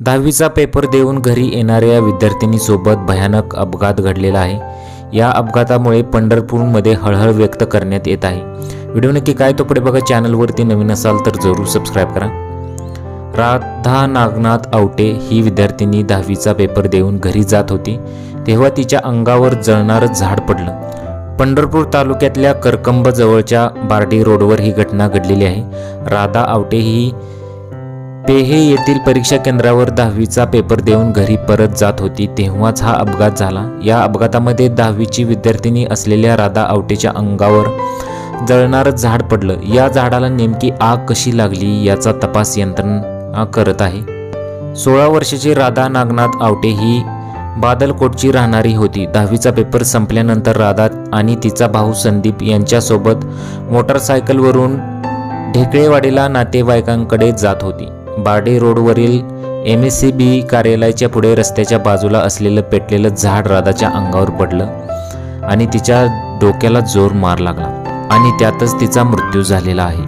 दहावीचा पेपर देऊन घरी येणाऱ्या विद्यार्थिनीसोबत भयानक अपघात घडलेला आहे. या अपघातामुळे पंढरपूरमध्ये हळहळ व्यक्त करण्यात येत आहे. व्हिडिओ नक्की काय तो पुढे बघा. चॅनलवरती नवीन असाल तर जरूर सबस्क्राईब करा. राधा नागनाथ आवटे ही विद्यार्थिनी दहावीचा पेपर देऊन घरी जात होती. तेव्हा तिच्या अंगावर जळणारं झाड पडलं. पंढरपूर तालुक्यातल्या करकंब जवळच्या बार्डी रोडवर ही घटना घडलेली आहे. राधा आवटे ही पेहे येथील परीक्षा केंद्रावर दहावीचा पेपर देऊन घरी परत जात होती तेव्हाच हा अपघात झाला. या अपघातामध्ये दहावीची विद्यार्थिनी असलेल्या राधा आवटेच्या अंगावर जळणारं झाड पडलं. या झाडाला नेमकी आग कशी लागली याचा तपास यंत्रणा करत आहे. सोळा वर्षाची राधा नागनाथ आवटे ही बादलकोटची राहणारी होती. दहावीचा पेपर संपल्यानंतर राधा आणि तिचा भाऊ संदीप यांच्यासोबत मोटरसायकलवरून ढेकळेवाडीला नातेवाईकांकडे जात होती. बार्डे रोडवरील एम एस सी बी कार्यालयाच्या पुढे रस्त्याच्या बाजूला असलेलं पेटलेलं झाड राधाच्या अंगावर पडलं आणि तिच्या डोक्याला जोर मार लागला. आणि त्यातच तिचा मृत्यू झालेला आहे.